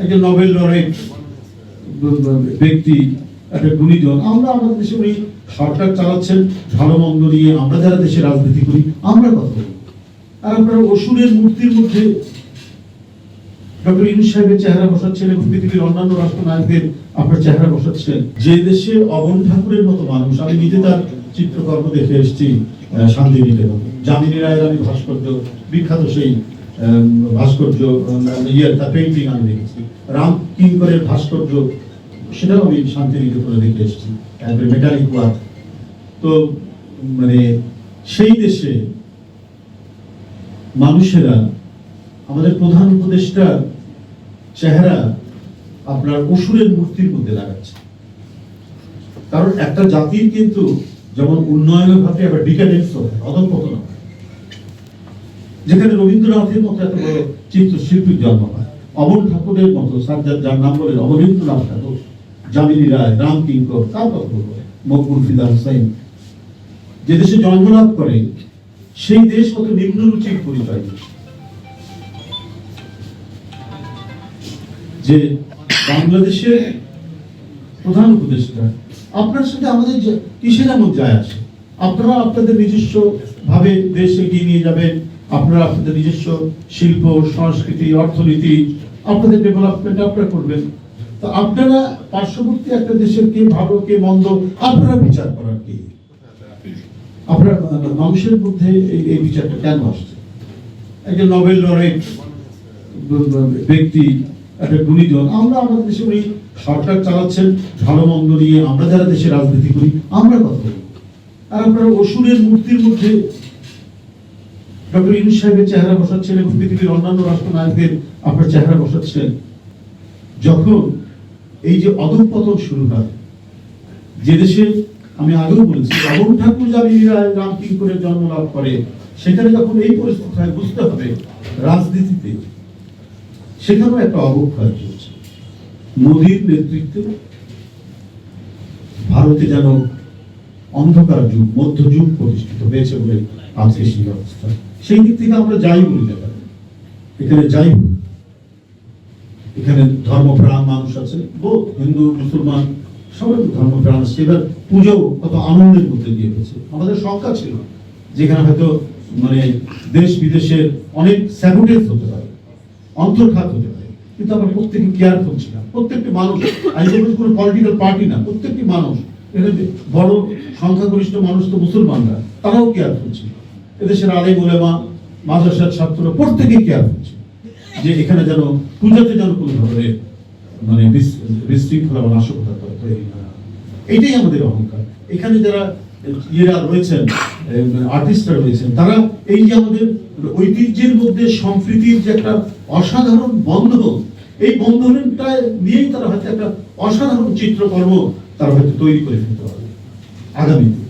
একজন Nobel laureate ব্যক্তি, একটা গুণীজন। আমরা আমাদের দেশে উনি সরকার চালাচ্ছেন নিয়ে আমরা যারা দেশে রাজনীতি করি, আমরা কথা বলি। আর আপনারা অসুরের মূর্তির মধ্যে ডক্টর সাহেবের চেহারা বসাচ্ছেন এবং পৃথিবীর অন্যান্য আপনার চেহারা বসাচ্ছেন। যে দেশে অবন ঠাকুরের মতো মানুষ, আমি নিজে তার চিত্রকর্ম দেখে এসেছি শান্তিনিকেতন। জামিনী রায়ের আমি ভাস্কর্য, বিখ্যাত সেই ভাস্কর্য ইয়ে তার পেন্টিং আমি দেখেছি। রাম কিঙ্করের ভাস্কর্য, সেটাও আমি শান্তিনিকেতনে দেখে এসেছি। একবারে মেটালিক ওয়ার্ক তো মানে সেই দেশে মানুষেরা, আমাদের প্রধান উপদেষ্টার চেহারা আপনার অসুরের মূর্তির মধ্যে লাগাচ্ছে। কারণ একটা জাতির কিন্তু যেমন উন্নয়ন ঘটে আবার ডিকাডেন্স হয়, অধঃপতন হয়। যেখানে রবীন্দ্রনাথের মতো এত বড় চিত্রশিল্পীর জন্ম হয়। অমর ঠাকুরের মতো সাজ্জাদ যার নাম বলেন অবনীন্দ্রনাথ ঠাকুর, জামিনী রায়, রাম কিঙ্কর তার কথা বলব মকবুল ফিদা হুসাইন যে দেশে জন্মলাভ করে, সেই দেশ কত নিম্নরুচির পরিচয়। যে বাংলাদেশের প্রধান উপদেষ্টা, আপনার সাথে আমাদের কিসের এমন যায় আসে? আপনারা আপনাদের নিজস্ব ভাবে দেশ এগিয়ে নিয়ে যাবেন আপনারা আপনাদের নিজস্ব শিল্প, সংস্কৃতি, অর্থনীতি, আপনাদের ডেভেলপমেন্ট আপনারা করবেন। তো আপনারা পার্শ্ববর্তী একটা দেশের কে ভালো, কে মন্দ, আপনারা বিচার করার কি? মানুষের মধ্যে এই বিচারটা কেন আসছে? একজন নোবেল লরেট ব্যক্তি, একটা গুণীজন, আমরা আমাদের দেশে উনি সরকার চালাচ্ছেন, ভালো মন্দ নিয়ে আমরা যারা দেশে রাজনীতি করি, আমরা কথা বলি। আর আপনারা অসুরের মূর্তির মধ্যে ডক্টর ইউনুস সাহেবের চেহারা বসাচ্ছেন এবং পৃথিবীর অন্যান্য রাষ্ট্রনায়কদের আপনার চেহারা বসাচ্ছেন। যখন এই যে অধঃপতন শুরু হয়, যে দেশে আমি আগেও বলেছি অবন ঠাকুর রাম কিঙ্করের জন্ম লাভ করে, সেখানে যখন এই পরিস্থিতি হয় বুঝতে হবে রাজনীতিতে, সেখানেও একটা অবক্ষয় চলছে। মোদীর নেতৃত্বে ভারতে যেন অন্ধকার যুগ মধ্যযুগ প্রতিষ্ঠিত হয়েছে বলে আজকে সেই অবস্থা সেই দিক থেকে আমরা যাই বলি পারি। এখানে যাই এখানে ধর্মপ্রাণ মানুষ আছে বহু হিন্দু, মুসলমান, সবাই ধর্মপ্রাণ আছে। এবার পুজো কত আনন্দের মধ্যে দিয়ে হয়েছে আমাদের সংখ্যা ছিল, যেখানে হয়তো মানে দেশ বিদেশের অনেক স্যাবুটেজ হতে পারে অন্তর্ঘাত হতে পারে। কিন্তু আমরা প্রত্যেকে কেয়ারফুল ছিলাম। প্রত্যেকটি মানুষ কোনো পলিটিক্যাল পার্টি না, প্রত্যেকটি মানুষ যে বড় সংখ্যাগরিষ্ঠ মানুষ তো মুসলমানরা তারাও কেয়ার করছে এদেশের আলেম ওলেমা মাদ্রাসার ছাত্ররা প্রত্যেকেই কেয়ারফুল ছিল যে এখানে যেন পূজাতে যেন কোনো ধরনের মানে বিশৃঙ্খলা বা নাশকতা তৈরি না। এইটাই আমাদের অহংকার এখানে যারা ইয়েরা রয়েছেন আর্টিস্টরা রয়েছেন, তারা এই যে আমাদের ঐতিহ্যের মধ্যে সম্প্রীতির যে একটা অসাধারণ বন্ধন, এই বন্ধনটা নিয়েই তারা হয়তো একটা অসাধারণ চিত্রকর্ম তারা হয়তো তৈরি করে ফেলতে পারবে। আগামীতে।